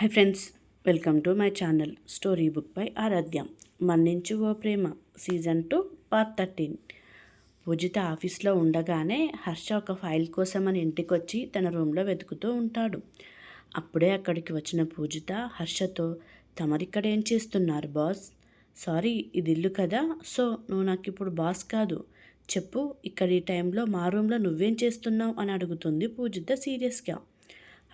Hi friends welcome to my channel story book by Aradhya. మన్నించు ఓ ప్రేమ season two part thirteen. Pujitha ఆఫీస్లో ఉండగానే హర్ష ఒక file కోసం అని ఇంటికొచ్చి తన రూమ్లో వెతుకుతూ ఉంటాడు. అప్పుడే అక్కడికి వచ్చిన పూజిత హర్షతో తమరిక్కడ ఏం చేస్తున్నారు బాస్? సారీ ఇది ఇల్లు కదా సో నువ్వు నాకు ఇప్పుడు బాస్ కాదు. చెప్పు ఇక్కడ ఈ టైంలో మా రూమ్లో నువ్వేం చేస్తున్నావు? అని అడుగుతుంది పూజిత సీరియస్గా.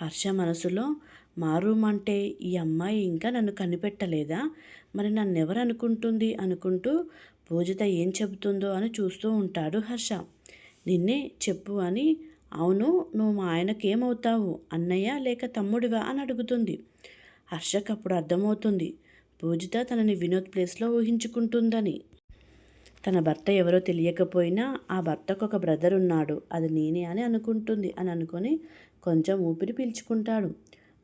హర్ష మనసులో మా రూమ్ అంటే ఈ అమ్మాయి ఇంకా నన్ను కనిపెట్టలేదా? మరి నన్నెవరు అనుకుంటుంది? అనుకుంటూ పూజిత ఏం చెబుతుందో అని చూస్తూ ఉంటాడు హర్ష. నిన్నే చెప్పు అని. అవును నువ్వు మా ఆయనకేమవుతావు? అన్నయ్య లేక తమ్ముడివా అని అడుగుతుంది. హర్షకు అప్పుడు అర్థమవుతుంది. పూజిత తనని వినోద్ ప్లేస్లో ఊహించుకుంటుందని. తన భర్త ఎవరో తెలియకపోయినా ఆ భర్తకు ఒక బ్రదర్ ఉన్నాడు. అది నేనే అని అనుకుంటుంది అని అనుకొని కొంచెం ఊపిరి పీల్చుకుంటాడు.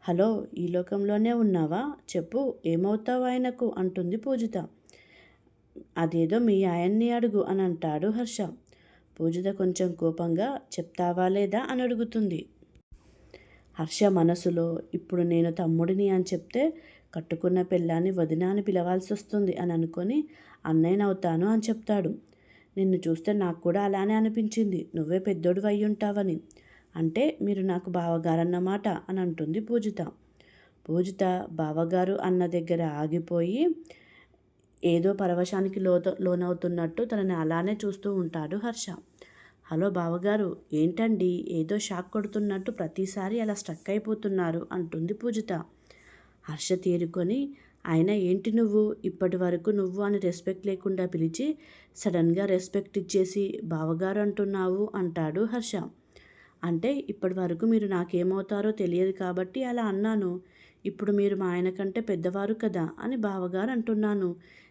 హలో ఈ లోకంలోనే ఉన్నావా? చెప్పు ఏమవుతావు ఆయనకు? అంటుంది పూజిత. అదేదో మీ ఆయన్ని అడుగు అని అంటాడు హర్ష. పూజిత కొంచెం కోపంగా చెప్తావా లేదా అని అడుగుతుంది. హర్ష మనసులో ఇప్పుడు నేను తమ్ముడిని అని చెప్తే కట్టుకున్న పిల్లాన్ని వదిన అని పిలవాల్సి వస్తుంది అని అనుకొని అన్నయ్యనవుతాను అని చెప్తాడు. నిన్ను చూస్తే నాకు కూడా అలానే అనిపించింది. నువ్వే పెద్దోడు అయి ఉంటావని అంటే మీరు నాకు బావగారన్నమాట అని అంటుంది పూజిత. పూజిత బావగారు అన్న దగ్గర ఆగిపోయి ఏదో పరవశానికి లోత లోనవుతున్నట్టు తనని అలానే చూస్తూ ఉంటాడు హర్ష. హలో బావగారు ఏంటండి? ఏదో షాక్ కొడుతున్నట్టు ప్రతిసారి అలా స్ట్రక్ అయిపోతున్నారు అంటుంది పూజిత. హర్ష తేరుకొని ఆయన ఏంటి నువ్వు? ఇప్పటి వరకు నువ్వు అని రెస్పెక్ట్ లేకుండా పిలిచి సడన్గా రెస్పెక్ట్ ఇచ్చేసి బావగారు అంటున్నావు అంటాడు హర్ష. అంటే ఇప్పటి వరకు మీరు నాకేమవుతారో తెలియదు కాబట్టి అలా అన్నాను. ఇప్పుడు మీరు మా ఆయన కంటే పెద్దవారు కదా అని బావగారు అంటున్నాను.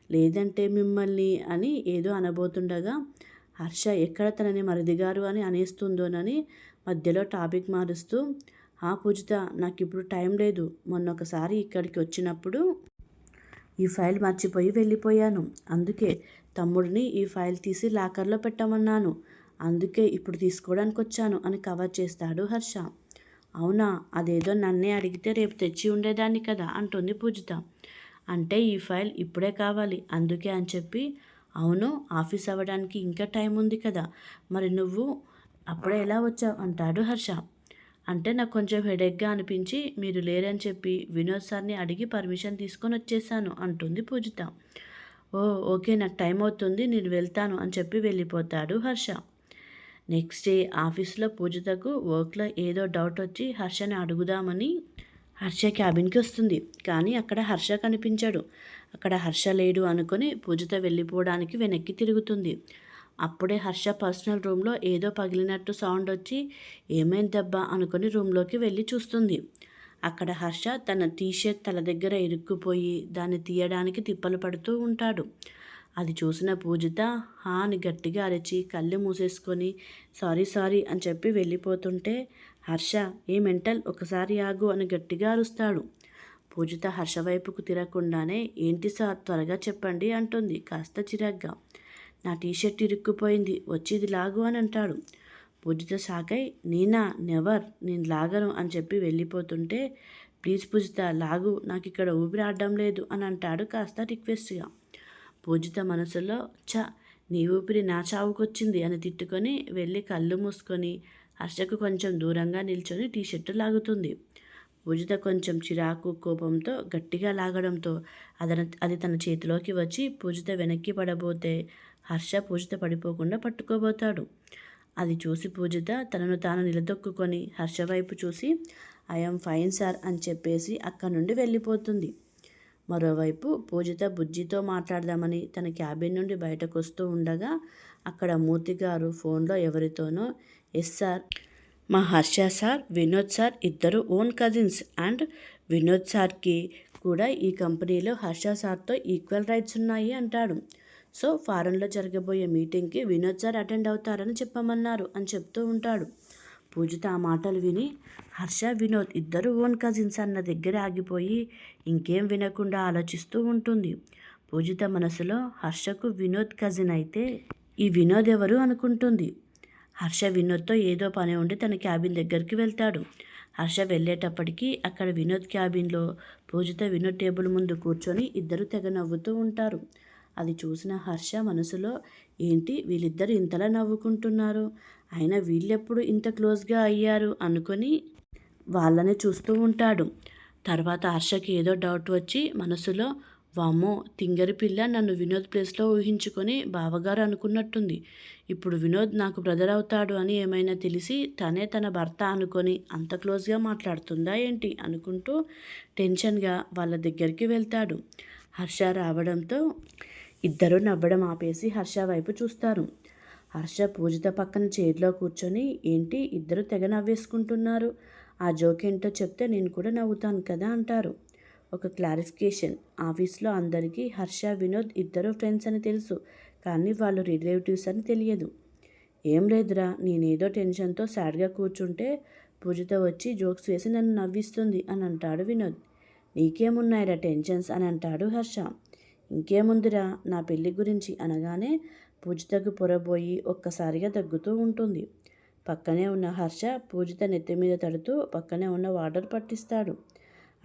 లేదంటే మిమ్మల్ని అని ఏదో అనబోతుండగా హర్ష ఎక్కడ తనని మరిదిగారు అని అనేస్తుందోనని మధ్యలో టాపిక్ మారుస్తూ ఆ పూజిత నాకు ఇప్పుడు టైం లేదు. మొన్న ఒకసారి ఇక్కడికి వచ్చినప్పుడు ఈ ఫైల్ మర్చిపోయి వెళ్ళిపోయాను. అందుకే తమ్ముడిని ఈ ఫైల్ తీసి లాకర్లో పెట్టమన్నాను. అందుకే ఇప్పుడు తీసుకోవడానికి వచ్చాను అని కవర్ చేస్తాడు హర్ష. అవునా అదేదో నన్నే అడిగితే రేపు తెచ్చి ఉండేదాన్ని కదా అంటుంది పూజిత. అంటే ఈ ఫైల్ ఇప్పుడే కావాలి అందుకే అని చెప్పి. అవును ఆఫీస్ అవ్వడానికి ఇంకా టైం ఉంది కదా మరి నువ్వు అప్పుడే ఎలా వచ్చావు అంటాడు హర్ష. అంటే నాకు కొంచెం హెడేక్గా అనిపించి మీరు లేరని చెప్పి వినోద్ సార్ని అడిగి పర్మిషన్ తీసుకొని వచ్చేసాను అంటుంది పూజిత. ఓ ఓకే నాకు టైం అవుతుంది నేను వెళ్తాను అని చెప్పి వెళ్ళిపోతాడు హర్ష. నెక్స్ట్ డే ఆఫీస్లో పూజితకు వర్క్లో ఏదో డౌట్ వచ్చి హర్షని అడుగుదామని హర్ష క్యాబిన్కి వస్తుంది. కానీ అక్కడ హర్ష కనిపించాడు. అక్కడ హర్ష లేడు అనుకొని పూజిత వెళ్ళిపోవడానికి వెనక్కి తిరుగుతుంది. అప్పుడే హర్ష పర్సనల్ రూమ్లో ఏదో పగిలినట్టు సౌండ్ వచ్చి ఏమైందబ్బా అనుకుని రూమ్లోకి వెళ్ళి చూస్తుంది. అక్కడ హర్ష తన టీషర్ట్ తల దగ్గర ఇరుక్కుపోయి దాన్ని తీయడానికి తిప్పలు పడుతూ ఉంటాడు. అది చూసిన పూజిత హా అని గట్టిగా అరిచి కళ్ళు మూసేసుకొని సారీ సారీ అని చెప్పి వెళ్ళిపోతుంటే హర్ష ఏ మెంటల్? ఒకసారి ఆగు అని గట్టిగా అరుస్తాడు. పూజిత హర్ష వైపుకు తిరగకుండానే ఏంటి సార్ త్వరగా చెప్పండి అంటుంది కాస్త చిరాగ్గా. నా టీషర్ట్ ఇరుక్కుపోయింది వచ్చేది లాగు అని అంటాడు. పూజిత సాకై నేనా నెవర్ నేను లాగను అని చెప్పి వెళ్ళిపోతుంటే ప్లీజ్ పూజిత లాగు నాకు ఇక్కడ ఊపిరి ఆడడం లేదు అని అంటాడు కాస్త రిక్వెస్ట్గా. పూజిత మనసులో చ నీ ఊపిరి నా చావుకొచ్చింది అని తిట్టుకొని వెళ్ళి కళ్ళు మూసుకొని హర్షకు కొంచెం దూరంగా నిల్చొని టీషర్టు లాగుతుంది. పూజిత కొంచెం చిరాకు కోపంతో గట్టిగా లాగడంతో అదన అది తన చేతిలోకి వచ్చి పూజిత వెనక్కి పడబోతే హర్ష పూజిత పడిపోకుండా పట్టుకోబోతాడు. అది చూసి పూజిత తనను తాను నిలదొక్కుకొని హర్ష వైపు చూసి ఐఎమ్ ఫైన్ సార్ అని చెప్పేసి అక్కడి నుండి వెళ్ళిపోతుంది. మరోవైపు పూజిత బుజ్జితో మాట్లాడదామని తన క్యాబిన్ నుండి బయటకు వస్తూ ఉండగా అక్కడ మూర్తి గారు ఫోన్లో ఎవరితోనో ఎస్ సార్. మా హర్ష సార్ వినోద్ సార్ ఇద్దరు ఓన్ కజిన్స్ అండ్ వినోద్ సార్కి కూడా ఈ కంపెనీలో హర్ష సార్తో ఈక్వల్ రైట్స్ ఉన్నాయి అంటాడు. సో ఫారెన్లో జరగబోయే మీటింగ్కి వినోద్ సార్ అటెండ్ అవుతారని చెప్పమన్నారు అని చెప్తూ ఉంటాడు. పూజిత ఆ మాటలు విని హర్ష వినోద్ ఇద్దరు ఓన్ కజిన్స్ అన్న దగ్గర ఆగిపోయి ఇంకేం వినకుండా ఆలోచిస్తూ ఉంటుంది. పూజిత మనసులో హర్షకు వినోద్ కజిన్ అయితే ఈ వినోద్ ఎవరు అనుకుంటుంది? హర్ష వినోద్తో ఏదో పని ఉండి తన క్యాబిన్ దగ్గరికి వెళ్తాడు. హర్ష వెళ్ళేటప్పటికీ అక్కడ వినోద్ క్యాబిన్లో పూజిత వినోద్ టేబుల్ ముందు కూర్చొని ఇద్దరు తెగ నవ్వుతూ ఉంటారు. అది చూసిన హర్ష మనసులో ఏంటి వీళ్ళిద్దరు ఇంతలా నవ్వుకుంటున్నారు? అయినా వీళ్ళెప్పుడు ఇంత క్లోజ్గా అయ్యారు? అనుకొని వాళ్ళని చూస్తూ ఉంటాడు. తర్వాత హర్షకి ఏదో డౌట్ వచ్చి మనసులో వామ్మో తింగరి పిల్ల నన్ను వినోద్ ప్లేస్లో ఊహించుకొని బావగారు అనుకున్నట్టుంది. ఇప్పుడు వినోద్ నాకు బ్రదర్ అవుతాడు అని ఏమైనా తెలిసి తనే తన భర్త అనుకొని అంత క్లోజ్గా మాట్లాడుతుందా ఏంటి? అనుకుంటూ టెన్షన్గా వాళ్ళ దగ్గరికి వెళ్తాడు. హర్ష రావడంతో ఇద్దరూ నవ్వడం ఆపేసి హర్ష వైపు చూస్తారు. హర్ష పూజిత పక్కన చైర్లో కూర్చొని ఏంటి? ఇద్దరు తెగ నవ్వేసుకుంటున్నారు. ఆ జోక్ ఏంటో చెప్తే నేను కూడా నవ్వుతాను కదా అంటారు. ఒక క్లారిఫికేషన్. ఆఫీస్లో అందరికీ హర్ష వినోద్ ఇద్దరు ఫ్రెండ్స్ అని తెలుసు కానీ వాళ్ళు రిలేటివ్స్ అని తెలియదు. ఏం లేదురా నేనేదో టెన్షన్తో సాడ్గా కూర్చుంటే పూజిత వచ్చి జోక్స్ వేసి నన్ను నవ్విస్తుంది అని అంటాడు వినోద్. నీకేమున్నాయిరా టెన్షన్స్ అని అంటాడు హర్ష. ఇంకేముందిరా నా పెళ్ళి గురించి అనగానే పూజితకు పొరబోయి ఒక్కసారిగా తగ్గుతూ ఉంటుంది. పక్కనే ఉన్న హర్ష పూజిత నెత్తి మీద తడుతూ పక్కనే ఉన్న వాటర్ పట్టిస్తాడు.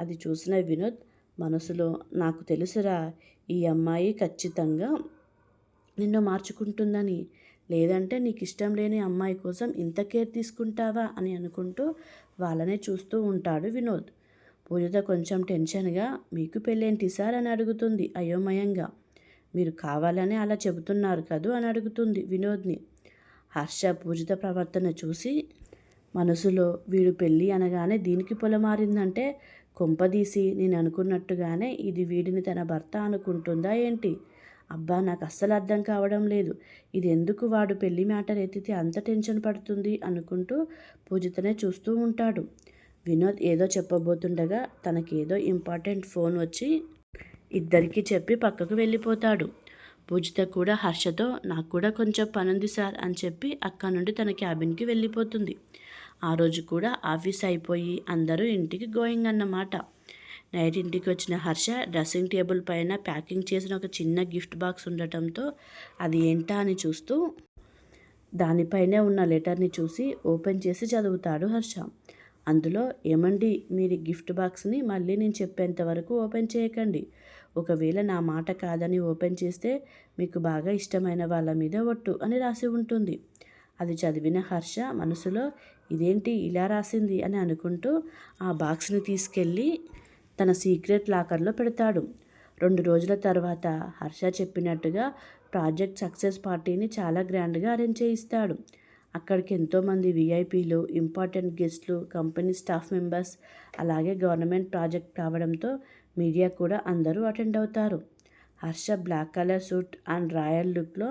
అది చూసిన వినోద్ మనసులో నాకు తెలుసురా ఈ అమ్మాయి ఖచ్చితంగా నిన్ను మార్చుకుంటుందని. లేదంటే నీకు ఇష్టం లేని అమ్మాయి కోసం ఇంత కేర్ తీసుకుంటావా? అని అనుకుంటూ వాళ్ళనే చూస్తూ ఉంటాడు వినోద్. పూజిత కొంచెం టెన్షన్గా మీకు పెళ్ళేంటి సార్? అని అడుగుతుంది అయోమయంగా. మీరు కావాలని అలా చెబుతున్నారు కదూ? అని అడుగుతుంది వినోద్ని. హర్ష పూజిత ప్రవర్తన చూసి మనసులో వీడు పెళ్ళి అనగానే దీనికి పొలమారిందంటే కొంపదీసి నేను అనుకున్నట్టుగానే ఇది వీడిని తన భర్త అనుకుంటుందా ఏంటి? అబ్బా నాకు అస్సలు అర్థం కావడం లేదు. ఇది ఎందుకు వాడు పెళ్ళి మ్యాటర్ ఎత్తితే అంత టెన్షన్ పడుతుంది అనుకుంటూ పూజితనే చూస్తూ ఉంటాడు. వినోద్ ఏదో చెప్పబోతుండగా తనకేదో ఇంపార్టెంట్ ఫోన్ వచ్చి ఇద్దరికి చెప్పి పక్కకు వెళ్ళిపోతాడు. పూజిత కూడా హర్షతో నాకు కూడా కొంచెం పనుంది సార్ అని చెప్పి అక్క నుండి తన క్యాబిన్కి వెళ్ళిపోతుంది. ఆ రోజు కూడా ఆఫీస్ అయిపోయి అందరూ ఇంటికి గోయింగ్ అన్నమాట. నైట్ ఇంటికి వచ్చిన హర్ష డ్రెస్సింగ్ టేబుల్ పైన ప్యాకింగ్ చేసిన ఒక చిన్న గిఫ్ట్ బాక్స్ ఉండటంతో అది ఏంటా అని చూస్తూ దానిపైనే ఉన్న లెటర్ని చూసి ఓపెన్ చేసి చదువుతాడు హర్ష. అందులో ఏమండి మీరు గిఫ్ట్ బాక్స్ని మళ్ళీ నేను చెప్పేంత వరకు ఓపెన్ చేయకండి. ఒకవేళ నా మాట కాదని ఓపెన్ చేస్తే మీకు బాగా ఇష్టమైన వాళ్ళ మీద ఒట్టు అని రాసి ఉంటుంది. అది చదివిన హర్ష మనసులో ఇదేంటి ఇలా రాసింది అని అనుకుంటూ ఆ బాక్స్ని తీసుకెళ్ళి తన సీక్రెట్ లాకర్లో పెడతాడు. రెండు రోజుల తర్వాత హర్ష చెప్పినట్టుగా ప్రాజెక్ట్ సక్సెస్ పార్టీని చాలా గ్రాండ్గా అరేంజ్ చేయిస్తాడు. అక్కడికి ఎంతోమంది విఐపీలు ఇంపార్టెంట్ గెస్ట్లు కంపెనీ స్టాఫ్ మెంబర్స్ అలాగే గవర్నమెంట్ ప్రాజెక్ట్ కావడంతో మీడియా కూడా అందరూ అటెండ్ అవుతారు. Harsha black colour suit and royal లుక్లో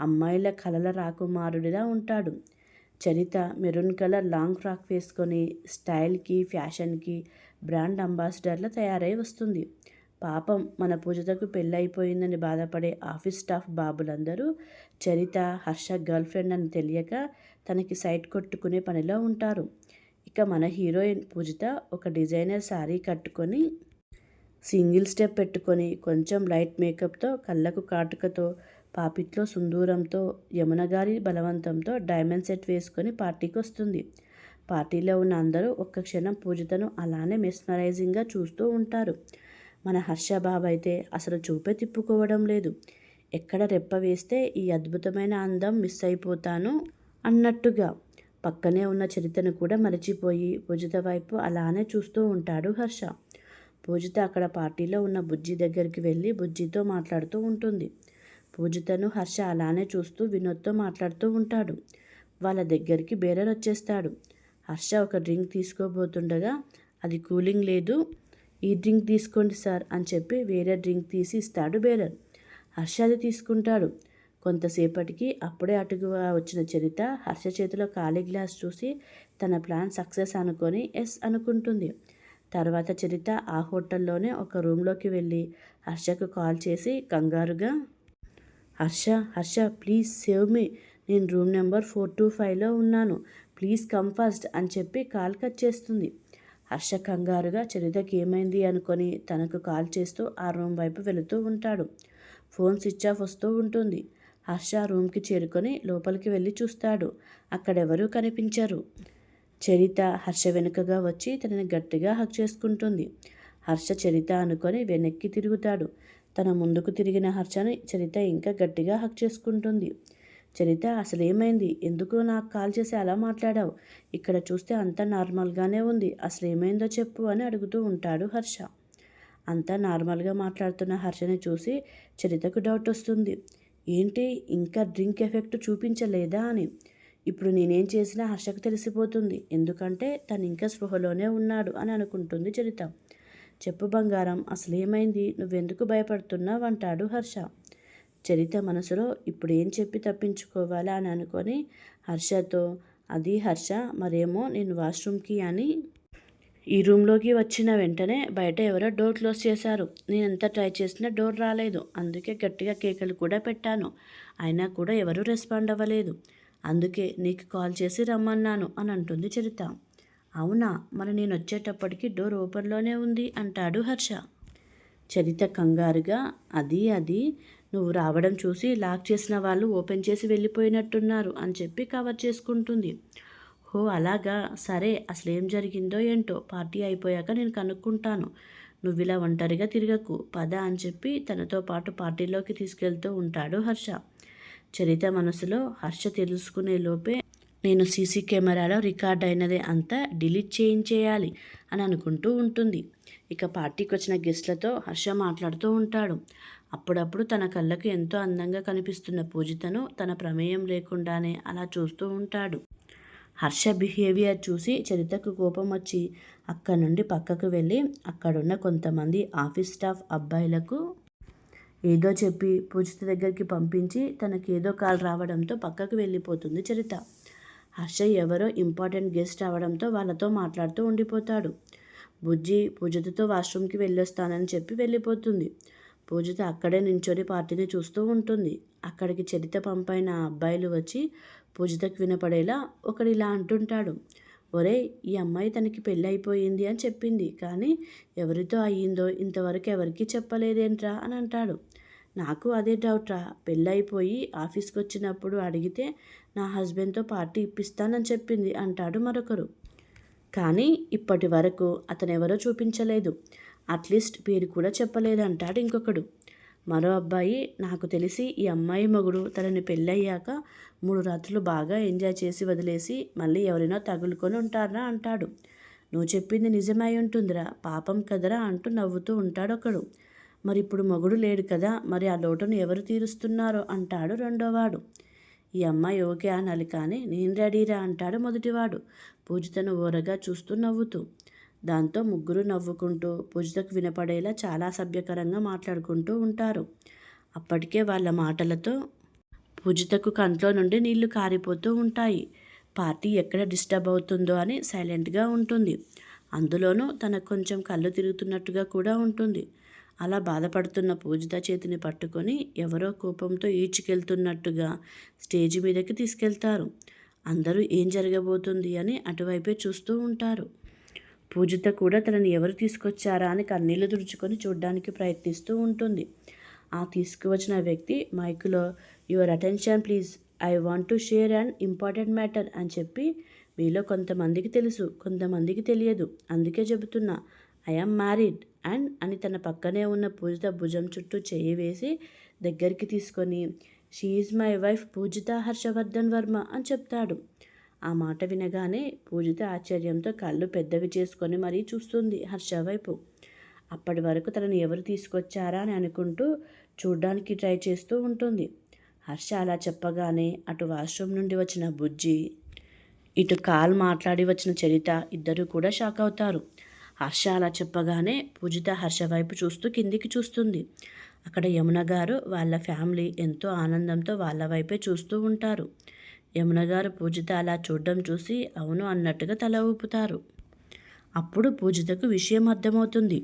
అమ్మాయిల కలల రాకుమారుడిలా ఉంటాడు. Charitha maroon colour long frock వేసుకొని స్టైల్కి ఫ్యాషన్కి బ్రాండ్ అంబాసిడర్లా తయారై వస్తుంది. పాపం మన పూజతకు పెళ్ళైపోయిందని బాధపడే ఆఫీస్ స్టాఫ్ బాబులందరూ చరిత హర్ష గర్ల్ ఫ్రెండ్ అని తెలియక తనకి సైట్ కొట్టుకునే పనిలో ఉంటారు. ఇక మన హీరోయిన్ పూజిత ఒక డిజైనర్ శారీ కట్టుకొని సింగిల్ స్టెప్ పెట్టుకొని కొంచెం లైట్ మేకప్తో కళ్ళకు కాటుకతో పాపిట్లో సుందూరంతో యమున గారి బలవంతంతో డైమండ్ సెట్ వేసుకొని పార్టీకి వస్తుంది. పార్టీలో ఉన్న అందరూ ఒక్క క్షణం పూజితను అలానే మెస్మరైజింగ్గా చూస్తూ ఉంటారు. మన హర్షబాబు అయితే అసలు చూపే తిప్పుకోవడం లేదు. ఎక్కడ రెప్ప వేస్తే ఈ అద్భుతమైన అందం మిస్ అయిపోతాను అన్నట్టుగా. పక్కనే ఉన్న చరితను కూడా మరచిపోయి పూజిత వైపు అలానే చూస్తూ ఉంటాడు హర్ష. పూజిత అక్కడ పార్టీలో ఉన్న బుజ్జి దగ్గరికి వెళ్ళి బుజ్జితో మాట్లాడుతూ ఉంటుంది. పూజితను హర్ష అలానే చూస్తూ వినోద్తో మాట్లాడుతూ ఉంటాడు. వాళ్ళ దగ్గరికి బేరర్ వచ్చేస్తాడు. హర్ష ఒక డ్రింక్ తీసుకోబోతుండగా అది కూలింగ్ లేదు. ఈ డ్రింక్ తీసుకోండి సార్ అని చెప్పి వేరే డ్రింక్ తీసి ఇస్తాడు బేరర్. హర్ష అది తీసుకుంటాడు. కొంతసేపటికి అప్పుడే అటుగా వచ్చిన చరిత హర్ష చేతిలో ఖాళీ గ్లాస్ చూసి తన ప్లాన్ సక్సెస్ అనుకొని ఎస్ అనుకుంటుంది. తర్వాత చరిత ఆ హోటల్లోనే ఒక రూమ్లోకి వెళ్ళి హర్షకు కాల్ చేసి కంగారుగా Harsha Harsha please save me. నేను రూమ్ నెంబర్ ఫోర్ టూ ఫైవ్లో ఉన్నాను. ప్లీజ్ కమ్ ఫస్ట్ అని చెప్పి కాల్ కట్ చేస్తుంది. హర్ష కంగారుగా చరితకి ఏమైంది? అనుకొని తనకు కాల్ చేస్తూ ఆ రూమ్ వైపు వెళుతూ ఉంటాడు. ఫోన్ స్విచ్ ఆఫ్ వస్తూ ఉంటుంది. హర్ష రూమ్కి చేరుకొని లోపలికి వెళ్ళి చూస్తాడు. అక్కడెవరూ కనిపించరు. చరిత హర్ష వెనుకగా వచ్చి తనని గట్టిగా హక్ చేసుకుంటుంది. హర్ష చరిత అనుకొని వెనక్కి తిరుగుతాడు. తన ముందుకు తిరిగిన హర్షని చరిత ఇంకా గట్టిగా హక్ చేసుకుంటుంది. చరిత అసలేమైంది? ఎందుకు నాకు కాల్ చేసి అలా మాట్లాడావు? ఇక్కడ చూస్తే అంతా నార్మల్గానే ఉంది. అసలు ఏమైందో చెప్పు అని అడుగుతూ ఉంటాడు హర్ష. అంతా నార్మల్గా మాట్లాడుతున్న హర్షని చూసి చరితకు డౌట్ వస్తుంది. ఏంటి ఇంకా డ్రింక్ ఎఫెక్ట్ చూపించలేదా అని. ఇప్పుడు నేనేం చేసినా హర్షకు తెలిసిపోతుంది. ఎందుకంటే తను ఇంకా స్పృహలోనే ఉన్నాడు అని అనుకుంటుంది చరిత. చెప్పు బంగారం అసలేమైంది? నువ్వెందుకు భయపడుతున్నావు? అంటాడు హర్ష. చరిత మనసులో ఇప్పుడు ఏం చెప్పి తప్పించుకోవాలా అని అనుకొని హర్షతో అది హర్ష మరేమో నేను వాష్రూమ్కి అని ఈ రూమ్లోకి వచ్చిన వెంటనే బయట ఎవరో డోర్ క్లోజ్ చేశారు. నేను ఎంత ట్రై చేసినా డోర్ రాలేదు. అందుకే గట్టిగా కేకలు కూడా పెట్టాను. అయినా కూడా ఎవరూ రెస్పాండ్ అవ్వలేదు. అందుకే నీకు కాల్ చేసి రమ్మన్నాను అని అంటుంది చరిత. అవునా? మరి నేను వచ్చేటప్పటికి డోర్ ఓపెన్లోనే ఉంది అంటాడు హర్ష. చరిత కంగారుగా అది అది నువ్వు రావడం చూసి లాక్ చేసిన వాళ్ళు ఓపెన్ చేసి వెళ్ళిపోయినట్టున్నారు అని చెప్పి కవర్ చేసుకుంటుంది. ఓ అలాగా సరే అసలు ఏం జరిగిందో ఏంటో పార్టీ అయిపోయాక నేను కనుక్కుంటాను. నువ్వు ఇలా ఒంటరిగా తిరగకు పద అని చెప్పి తనతో పాటు పార్టీలోకి తీసుకెళ్తూ ఉంటాడు హర్ష. చరిత మనసులో హర్ష తెలుసుకునే లోపే నేను సీసీ కెమెరాలో రికార్డ్ అయినది అంతా డిలీట్ చేయించేయాలి అని అనుకుంటూ ఉంటుంది. ఇక పార్టీకి వచ్చిన గెస్ట్లతో హర్ష మాట్లాడుతూ ఉంటాడు. అప్పుడప్పుడు తన కళ్ళకు ఎంతో అందంగా కనిపిస్తున్న పూజితను తన ప్రమేయం లేకుండానే అలా చూస్తూ ఉంటాడు. హర్ష బిహేవియర్ చూసి చరితకు కోపం వచ్చి అక్కడి నుండి పక్కకు వెళ్ళి అక్కడున్న కొంతమంది ఆఫీస్ స్టాఫ్ అబ్బాయిలకు ఏదో చెప్పి పూజిత దగ్గరికి పంపించి తనకి ఏదో కాల్ రావడంతో పక్కకు వెళ్ళిపోతుంది చరిత. హర్ష ఎవరో ఇంపార్టెంట్ గెస్ట్ అవడంతో వాళ్ళతో మాట్లాడుతూ ఉండిపోతాడు. బుజ్జి పూజతతో వాష్రూమ్కి వెళ్ళొస్తానని చెప్పి వెళ్ళిపోతుంది. పూజిత అక్కడే నించొని పార్టీని చూస్తూ ఉంటుంది. అక్కడికి చరిత పంపైన అబ్బాయిలు వచ్చి పూజితకు వినపడేలా ఒకడు ఇలా అంటుంటాడు ఒరే ఈ అమ్మాయి తనకి పెళ్ళి అయిపోయింది అని చెప్పింది. కానీ ఎవరితో అయ్యిందో ఇంతవరకు ఎవరికి చెప్పలేదేంట్రా అని అంటాడు. నాకు అదే డౌట్రా పెళ్ళైపోయి ఆఫీస్కి వచ్చినప్పుడు అడిగితే నా హస్బెండ్తో పార్టీ ఇప్పిస్తానని చెప్పింది అంటాడు మరొకరు. కానీ ఇప్పటి వరకు అతను ఎవరో చూపించలేదు. అట్లీస్ట్ పేరు కూడా చెప్పలేదు అంటాడు ఇంకొకడు. మరో అబ్బాయి నాకు తెలిసి ఈ అమ్మాయి మగుడు. తనని పెళ్ళయ్యాక మూడు రాత్రులు బాగా ఎంజాయ్ చేసి వదిలేసి మళ్ళీ ఎవరైనా తగులుకొని ఉంటారా అంటాడు. నువ్వు చెప్పింది నిజమై ఉంటుందిరా. పాపం కదరా అంటూ నవ్వుతూ ఉంటాడు ఒకడు మరి ఇప్పుడు మొగుడు లేడు కదా మరి ఆ లోటును ఎవరు తీరుస్తున్నారో అంటాడు రెండోవాడు. ఈ అమ్మాయి ఓకే అనాలి కానీ నేను రెడీరా అంటాడు మొదటివాడు. పూజితను ఓరగా చూస్తూ నవ్వుతూ. దాంతో ముగ్గురు నవ్వుకుంటూ పూజితకు వినపడేలా చాలా సభ్యకరంగా మాట్లాడుకుంటూ ఉంటారు. అప్పటికే వాళ్ళ మాటలతో పూజితకు కంట్లో నుండి నీళ్ళు కారిపోతూ ఉంటాయి. పార్టీ ఎక్కడ డిస్టర్బ్ అవుతుందో అని సైలెంట్గా ఉంటుంది. అందులోనూ తనకు కొంచెం కళ్ళు తిరుగుతున్నట్టుగా కూడా ఉంటుంది. అలా బాధపడుతున్న పూజిత చేతిని పట్టుకొని ఎవరో కోపంతో ఈడ్చుకెళ్తున్నట్టుగా స్టేజ్ మీదకి తీసుకెళ్తారు. అందరూ ఏం జరగబోతుంది అని అటువైపే చూస్తూ ఉంటారు. పూజిత కూడా తనని ఎవరు తీసుకొచ్చారా అని కన్నీళ్ళు తుడుచుకొని చూడడానికి ప్రయత్నిస్తూ ఉంటుంది. ఆ తీసుకువచ్చిన వ్యక్తి మైకులో your attention please I want to share and important matter అని చెప్పి మీలో కొంతమందికి తెలుసు. కొంతమందికి తెలియదు. అందుకే చెబుతున్నా ఐఎమ్ మ్యారీడ్ అండ్ అని తన పక్కనే ఉన్న పూజిత భుజం చుట్టూ చేయి వేసి దగ్గరికి తీసుకొని she is my wife Poojitha Harshavardhan Varma అని చెప్తాడు. ఆ మాట వినగానే పూజిత ఆశ్చర్యంతో కళ్ళు పెద్దవి చేసుకొని మరీ చూస్తుంది హర్ష వైపు. అప్పటి వరకు తనని ఎవరు తీసుకొచ్చారా అని అనుకుంటూ చూడ్డానికి ట్రై చేస్తూ ఉంటుంది. హర్ష అలా చెప్పగానే అటు వాష్రూమ్ నుండి వచ్చిన బుజ్జి ఇటు కాల్ మాట్లాడి వచ్చిన చరిత ఇద్దరు కూడా షాక్ అవుతారు. హర్ష అలా చెప్పగానే పూజిత హర్ష వైపు చూస్తూ కిందికి చూస్తుంది. అక్కడ యమున గారు వాళ్ళ ఫ్యామిలీ ఎంతో ఆనందంతో వాళ్ళ వైపే చూస్తూ ఉంటారు. యమున గారు పూజిత అలా చూడడం చూసి అవును అన్నట్టుగా తల ఊపుతారు. అప్పుడు పూజితకు విషయం అర్థమవుతుంది.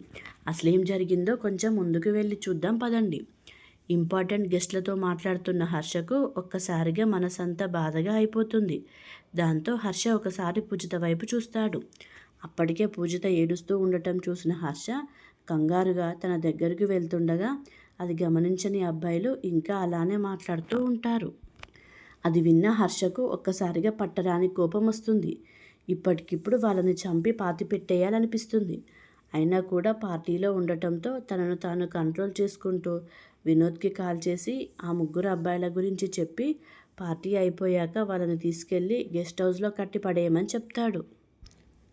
అసలేం జరిగిందో కొంచెం ముందుకు వెళ్ళి చూద్దాం పదండి. ఇంపార్టెంట్ గెస్ట్లతో మాట్లాడుతున్న హర్షకు ఒక్కసారిగా మనసంతా బాధగా అయిపోతుంది. దాంతో హర్ష ఒకసారి పూజిత వైపు చూస్తాడు. అప్పటికే పూజిత ఏడుస్తూ ఉండటం చూసిన హర్ష కంగారుగా తన దగ్గరికి వెళ్తుండగా అది గమనించని అబ్బాయిలు ఇంకా అలానే మాట్లాడుతూ ఉంటారు. అది విన్న హర్షకు ఒక్కసారిగా పట్టరాని కోపం వస్తుంది. ఇప్పటికిప్పుడు వాళ్ళని చంపి పాతి పెట్టేయాలనిపిస్తుంది. అయినా కూడా పార్టీలో ఉండటంతో తనను తాను కంట్రోల్ చేసుకుంటూ వినోద్కి కాల్ చేసి ఆ ముగ్గురు అబ్బాయిల గురించి చెప్పి పార్టీ అయిపోయాక వాళ్ళని తీసుకెళ్ళి గెస్ట్ హౌస్లో కట్టి పడేయమని చెప్తాడు.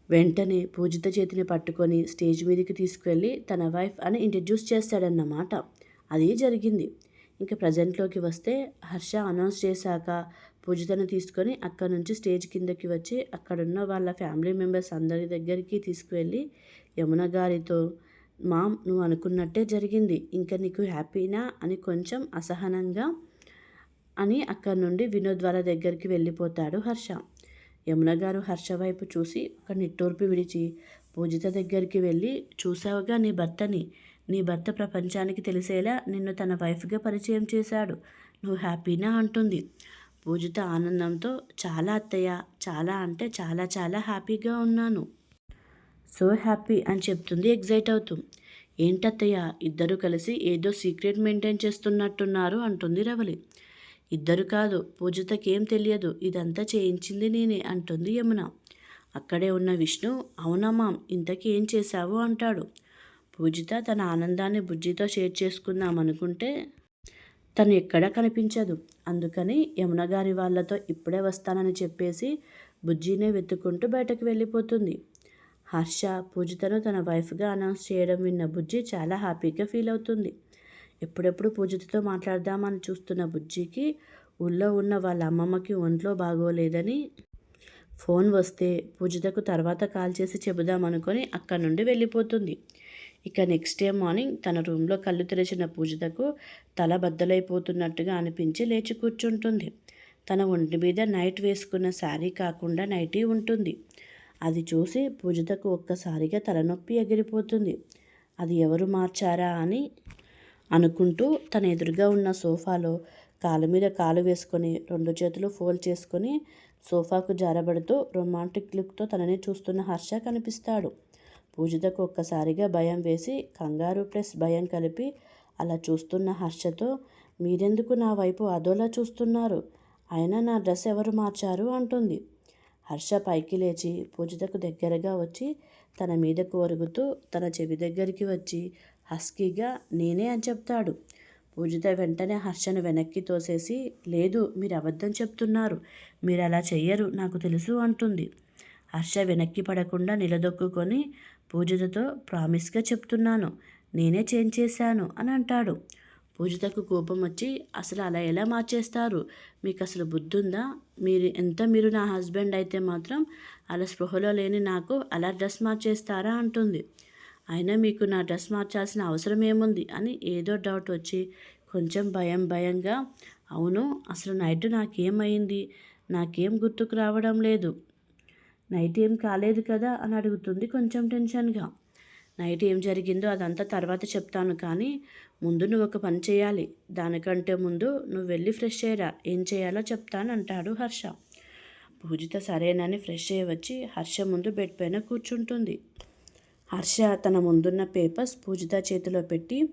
వెంటనే పూజిత చేతిని పట్టుకొని స్టేజ్ మీదకి తీసుకెళ్ళి తన వైఫ్ అని ఇంట్రడ్యూస్ చేస్తాడన్నమాట. అది జరిగింది. ఇంకా ప్రజెంట్లోకి వస్తే హర్ష అనౌన్స్ చేశాక పూజితను తీసుకొని అక్కడ నుంచి స్టేజ్ కిందకి వచ్చి అక్కడున్న వాళ్ళ ఫ్యామిలీ మెంబర్స్ అందరి దగ్గరికి తీసుకువెళ్ళి యమున గారితో మామ్ నువ్వు అనుకున్నట్టే జరిగింది. ఇంకా నీకు హ్యాపీనా? అని కొంచెం అసహనంగా అని అక్కడి నుండి వినోద్ వాళ్ళ దగ్గరికి వెళ్ళిపోతాడు హర్ష. యమున గారు హర్ష వైపు చూసి ఒక నిట్టూర్పు విడిచి పూజిత దగ్గరికి వెళ్ళి చూసావుగా నీ భర్తని. నీ భర్త ప్రపంచానికి తెలిసేలా నిన్ను తన వైఫ్గా పరిచయం చేశాడు. నువ్వు హ్యాపీనా అంటుంది. పూజిత ఆనందంతో చాలా అత్తయ్య చాలా అంటే చాలా చాలా హ్యాపీగా ఉన్నాను. సో హ్యాపీ అని చెప్తుంది ఎగ్జైట్ అవుతూ. ఏంటత్తయ్య ఇద్దరు కలిసి ఏదో సీక్రెట్ మెయింటైన్ చేస్తున్నట్టున్నారు అంటుంది రవలి. ఇద్దరు కాదు పూజితకేం తెలియదు ఇదంతా చేయించింది నేనే అంటుంది యమున. అక్కడే ఉన్న విష్ణు అవునమ్మా ఇంతకీ ఏం చేశావు? అంటాడు. పూజిత తన ఆనందాన్ని బుజ్జితో షేర్ చేసుకుందాం అనుకుంటే తను ఎక్కడా కనిపించదు. అందుకని యమున గారి వాళ్ళతో ఇప్పుడే వస్తానని చెప్పేసి బుజ్జినే వెతుక్కుంటూ బయటకు వెళ్ళిపోతుంది. హర్ష పూజితను తన వైఫ్గా అనౌన్స్ చేయడం విన్న బుజ్జి చాలా హ్యాపీగా ఫీల్ అవుతుంది. ఎప్పుడెప్పుడు పూజితతో మాట్లాడదామని చూస్తున్న బుజ్జికి ఊళ్ళో ఉన్న వాళ్ళ అమ్మమ్మకి ఒంట్లో బాగోలేదని ఫోన్ వస్తే పూజితకు తర్వాత కాల్ చేసి చెబుదామనుకొని అక్కడి నుండి వెళ్ళిపోతుంది. ఇక నెక్స్ట్ డే మార్నింగ్ తన రూమ్లో కళ్ళు తెరిచిన పూజితకు తల బద్దలైపోతున్నట్టుగా అనిపించి లేచి కూర్చుంటుంది. తన ఒంటి మీద నైట్ వేసుకున్న శారీ కాకుండా నైటీ ఉంటుంది. అది చూసి పూజితకు ఒక్కసారిగా తలనొప్పి ఎగిరిపోతుంది. అది ఎవరు మార్చారా అని అనుకుంటూ తన ఎదురుగా ఉన్న సోఫాలో కాలు మీద కాలు వేసుకొని రెండు చేతులు ఫోల్డ్ చేసుకొని సోఫాకు జారబడుతూ రొమాంటిక్ లుక్తో తనని చూస్తున్న హర్ష కనిపిస్తాడు. పూజితకు ఒక్కసారిగా భయం వేసి కంగారు ప్లస్ భయం కలిపి అలా చూస్తున్న హర్షతో మీరెందుకు నా వైపు అదోలా చూస్తున్నారు? అయినా నా డ్రెస్ ఎవరు మార్చారు? అంటుంది. హర్ష పైకి లేచి పూజితకు దగ్గరగా వచ్చి తన మీదకు ఒరుగుతూ తన చెవి దగ్గరికి వచ్చి హస్కీగా నేనే అని చెప్తాడు. పూజిత వెంటనే హర్షను వెనక్కి తోసేసి లేదు మీరు అబద్ధం చెప్తున్నారు. మీరు అలా చెయ్యరు నాకు తెలుసు అంటుంది. హర్ష వెనక్కి పడకుండా నిలదొక్కుకొని పూజితతో ప్రామిస్గా చెప్తున్నాను. నేనే చేంజ్ చేశాను అని అంటాడు. పూజితకు కోపం వచ్చి అసలు అలా ఎలా మార్చేస్తారు? మీకు అసలు బుద్ధి ఉందా మీరు ఎంత మీరు నా హస్బెండ్ అయితే మాత్రం అలా స్పృహలో లేని నాకు అలా డ్రెస్ మార్చేస్తారా? అంటుంది. అయినా మీకు నా డ్రెస్ మార్చాల్సిన అవసరం ఏముంది? అని ఏదో డౌట్ వచ్చి కొంచెం భయం భయంగా అవును అసలు నైట్ నాకేమైంది నాకేం గుర్తుకు రావడం లేదు. నైట్ ఏం కాలేదు కదా అని అడుగుతుంది కొంచెం టెన్షన్గా. నైట్ ఏం జరిగిందో అదంతా తర్వాత చెప్తాను కానీ ముందు నువ్వు ఒక పని చేయాలి. దానికంటే ముందు నువ్వు వెళ్ళి ఫ్రెష్ అయ్యరా. ఏం చేయాలో చెప్తాను అంటాడు హర్ష. పూజిత సరేనని ఫ్రెష్ అయ్యి వచ్చి హర్ష ముందు బెడ్ పైన కూర్చుంటుంది. హర్ష తన ముందున్న పేపర్స్ పూజిత చేతిలో పెట్టి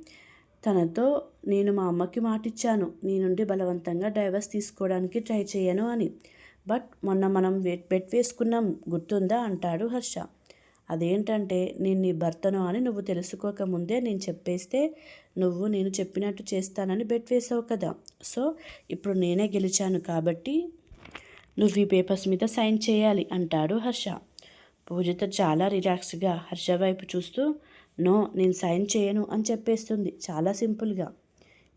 తనతో నేను మా అమ్మకి మాటిచ్చాను. నీ నుండి బలవంతంగా డైవర్స్ తీసుకోవడానికి ట్రై చేయను అని. బట్ మొన్న మనం బెట్ వేసుకున్నాం గుర్తుందా? అంటాడు హర్ష. అదేంటంటే నేను నీ భర్తను అని నువ్వు తెలుసుకోకముందే నేను చెప్పేస్తే నువ్వు నేను చెప్పినట్టు చేస్తానని బెట్ వేసావు కదా. సో ఇప్పుడు నేనే గెలిచాను కాబట్టి నువ్వు ఈ పేపర్స్ మీద సైన్ చేయాలి అంటాడు హర్ష. పూజిత చాలా రిలాక్స్గా హర్ష వైపు చూస్తూ నో నేను సైన్ చేయను అని చెప్పేస్తుంది చాలా సింపుల్గా.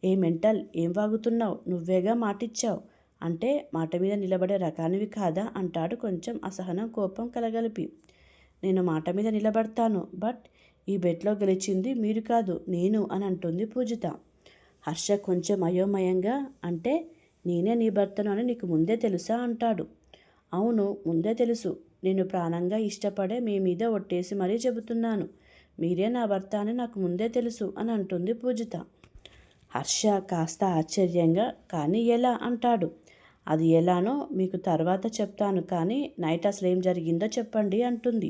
ఏ మెంటల్? ఏం వాగుతున్నావు? నువ్వేగా మాటిచ్చావు? అంటే మాట మీద నిలబడే రకానివి కాదా అంటాడు కొంచెం అసహనం కోపం కలగలిపి. నేను మాట మీద నిలబడతాను బట్ ఈ బెట్లో గెలిచింది మీరు కాదు నేను అని అంటుంది పూజిత. హర్ష కొంచెం అయోమయంగా అంటే నేనే నీ భర్తను అని నీకు ముందే తెలుసా అంటాడు. అవును ముందే తెలుసు. నేను ప్రాణంగా ఇష్టపడే మీ మీద ఒట్టేసి మరీ చెబుతున్నాను. మీరే నా భర్త అని నాకు ముందే తెలుసు అని అంటుంది పూజిత. హర్ష కాస్త ఆశ్చర్యంగా కానీ ఎలా? అంటాడు. అది ఎలానో మీకు తర్వాత చెప్తాను కానీ నైట్ అసలు ఏం జరిగిందో చెప్పండి అంటుంది.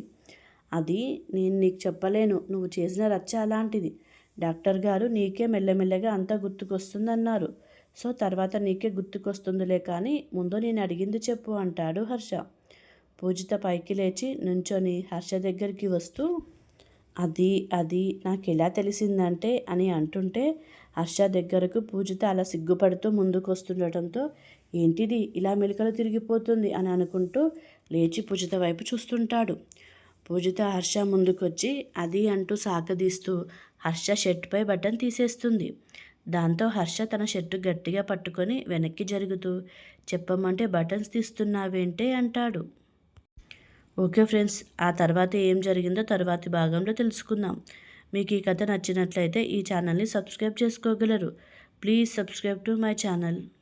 అది నేను నీకు చెప్పలేను నువ్వు చేసిన రచ్చ అలాంటిది. డాక్టర్ గారు నీకే మెల్లమెల్లగా అంతా గుర్తుకొస్తుందన్నారు. సో తర్వాత నీకే గుర్తుకొస్తుందిలే కానీ ముందు నేను అడిగింది చెప్పు అంటాడు హర్ష. పూజిత పైకి లేచి నుంచొని హర్ష దగ్గరికి వస్తూ అది అది నాకు ఎలా తెలిసిందంటే అని అంటుంటే హర్ష దగ్గరకు పూజిత అలా సిగ్గుపడుతూ ముందుకు వస్తుండటంతో ఏంటిది? ఇలా మెలికలు తిరిగిపోతుంది అని అనుకుంటూ లేచి పూజిత వైపు చూస్తుంటాడు. పూజిత హర్ష ముందుకొచ్చి అది అంటూ సాగదీస్తూ హర్ష షర్ట్పై బటన్ తీసేస్తుంది. దాంతో హర్ష తన షర్టు గట్టిగా పట్టుకొని వెనక్కి జరుగుతూ చెప్పమంటే బటన్స్ తీస్తున్నావేంటే అంటాడు. ఓకే ఫ్రెండ్స్ ఆ తర్వాత ఏం జరిగిందో తర్వాతి భాగంలో తెలుసుకుందాం. మీకు ఈ కథ నచ్చినట్లయితే ఈ ఛానల్ని సబ్స్క్రైబ్ చేసుకోగలరు. Please subscribe to my channel.